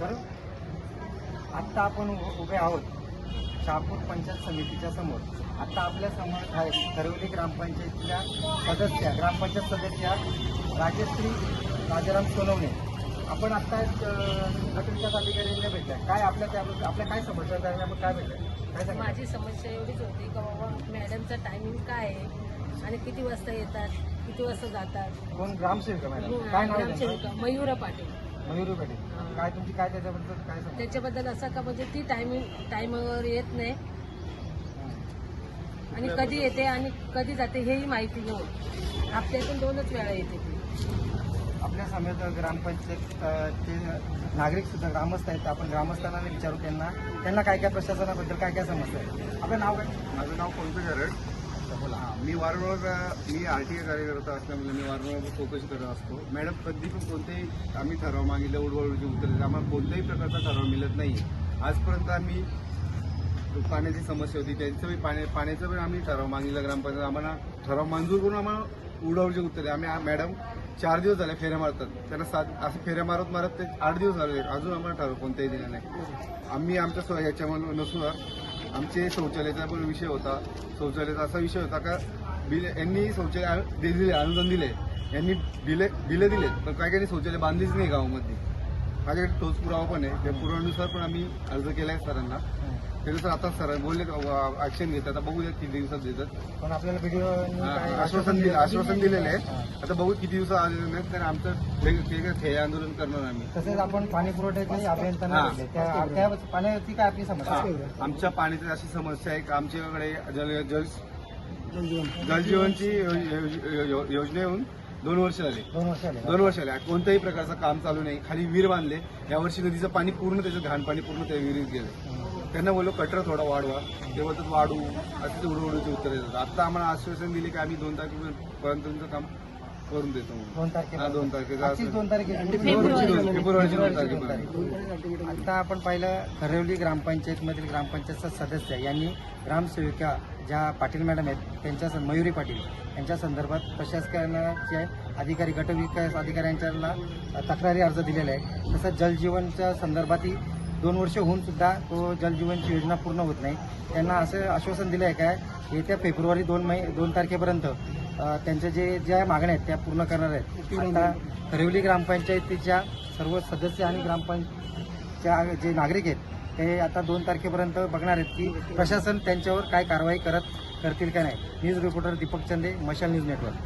बरोबर आत्ता आपण उभे आहोत शहापूर पंचायत समितीच्या समोर. आता आपल्यासमोर आहेत खरवली ग्रामपंचायतीच्या सदस्या ग्रामपंचायत सदस्या राजश्री राजाराम सोनवणे. आपण आता गटविकास अधिकाऱ्यांना भेटल्या काय आपल्या त्याबद्दल आपल्या काय समस्या आणि आपण काय भेटल्या काय माझी समस्या एवढीच होती का बाबा मॅडमचा टायमिंग काय आहे आणि किती वाजता येतात किती वाजता जातात? कोण? ग्रामसेविका मॅडम. काय नाव आहे त्यांचं? ग्रामसेविका मयुरा पाटील. मयुरी पाटील. काय तुमची काय त्याच्याबद्दल काय सांगा त्याच्याबद्दल असं का म्हणजे ती टायमिंग टायमावर येत नाही. आणि कधी येते आणि कधी जाते हेही माहिती नाही. हप्त्यातून दोनच वेळा येते ती. आपल्या समेत ग्रामपंचायत अ, ते नागरिक सुद्धा ग्रामस्थ आहेत. आपण ग्रामस्थांना विचारू त्यांना. त्यांना काय काय प्रशासनाबद्दल काय काय समस्या आहे आपलं नाव काय? माझं नाव पंकज बोला. मी वारंवार मी आर टी आय कार्यकर्ता असल्यामुळे मी वारंवार चौकशी करत असतो. मॅडम कधी पण कोणतेही आम्ही ठराव मागितले उडवडूचे उत्तर दिले आम्हाला कोणत्याही प्रकारचा ठराव मिळत नाही आजपर्यंत आम्ही पाण्याची समस्या होती त्यांचं बी पाण्या पाण्याचं पण आम्ही ठराव मागितला ग्रामपंचायत. आम्हाला ठराव मंजूर करून आम्हाला उडवडूचे उत्तर दिले आम्ही मॅडम चार दिवस झाले फेऱ्या मारतात. त्यांना सात असं फेऱ्या मारत मारत ते आठ दिवस झाले. अजून आम्हाला ठराव कोणताही दिला नाही. आम्ही आमच्या याच्यामध्ये नसुर आमचे शौचालयाचा पण विषय होता. शौचालयाचा असा विषय होता का बिल यांनी शौचालय दिले अनुदान दिले. यांनी बिले बिले दिले पण काही काही शौचालय बांधलीच नाही गावामध्ये. माझ्याकडे तोच पुरावा पण आहे. त्या पुराव्यानुसार पण आम्ही अर्ज केला आहे सरांना. त्यानुसार आता सर बोलले ऍक्शन घेतात. आता बघूया किती दिवसात देतात. पण आपल्याला व्हिडिओ आश्वासन दिलं आश्वासन दिलेलं आहे. आता बघू किती दिवसात आलेलं नाही तर आमचं वेगळं ठेय आंदोलन करणार आम्ही. तसेच आपण पाणी पुरवठ्याचे अभियंत्यांना हा. पाण्यावरती काय आपली समस्या? हा? आमच्या पाण्याची अशी समस्या आहे की आमच्याकडे जल जल जलजीवनची योजना येऊन दोन वर्ष झाली. दोन वर्ष आले दोन वर्ष आले कोणत्याही प्रकारचं काम चालू नाही. खाली विहीर बांधले. यावर्षी नदीचं पाणी पूर्ण त्याचं घाण पाणी पूर्ण त्या विहिरीत गेलं. त्यांना बोललो कटर थोडा वाढवा ते बोलतात वाढू असे ते उडवडूचे उत्तर देतात आता आम्हाला आश्वासन दिले की आम्ही दोन तारखेपर्यंत तुमचं काम करून देतो. दोन तारखेला दोन दोन. फेब्रुवारीची तारखेपर्यंत. तारीख. आता आपण पाहिलं खरेवली ग्रामपंचायतमधील ग्रामपंचायतचा सदस्य यांनी ग्रामसेविका ज्या पाटील मॅडम आहेत त्यांच्या मयुरी पाटील यांच्या संदर्भात प्रशासनाचे अधिकारी गटविकास अधिकाऱ्यांच्याला तक्रारी अर्ज दिलेला आहे तसंच जलजीवनच्या संदर्भातही दोन वर्ष होऊन सुद्धा तो जलजीवनची योजना पूर्ण होत नाही. त्यांना असं आश्वासन दिलं आहे काय येत्या फेब्रुवारी दोन मै दोन तारखेपर्यंत त्यांच्या जे ज्या मागण्या आहेत त्या पूर्ण करणार आहेत. आता खरेवली ग्रामपंचायतीच्या सर्व सदस्य आणि ग्रामपंचायतच्या जे नागरिक आहेत ते आता दोन तारखेपर्यंत बघणार आहेत की प्रशासन त्यांच्यावर काय कारवाई करत करतील का नाही. न्यूज रिपोर्टर दीपक चंदे मशाल न्यूज नेटवर्क.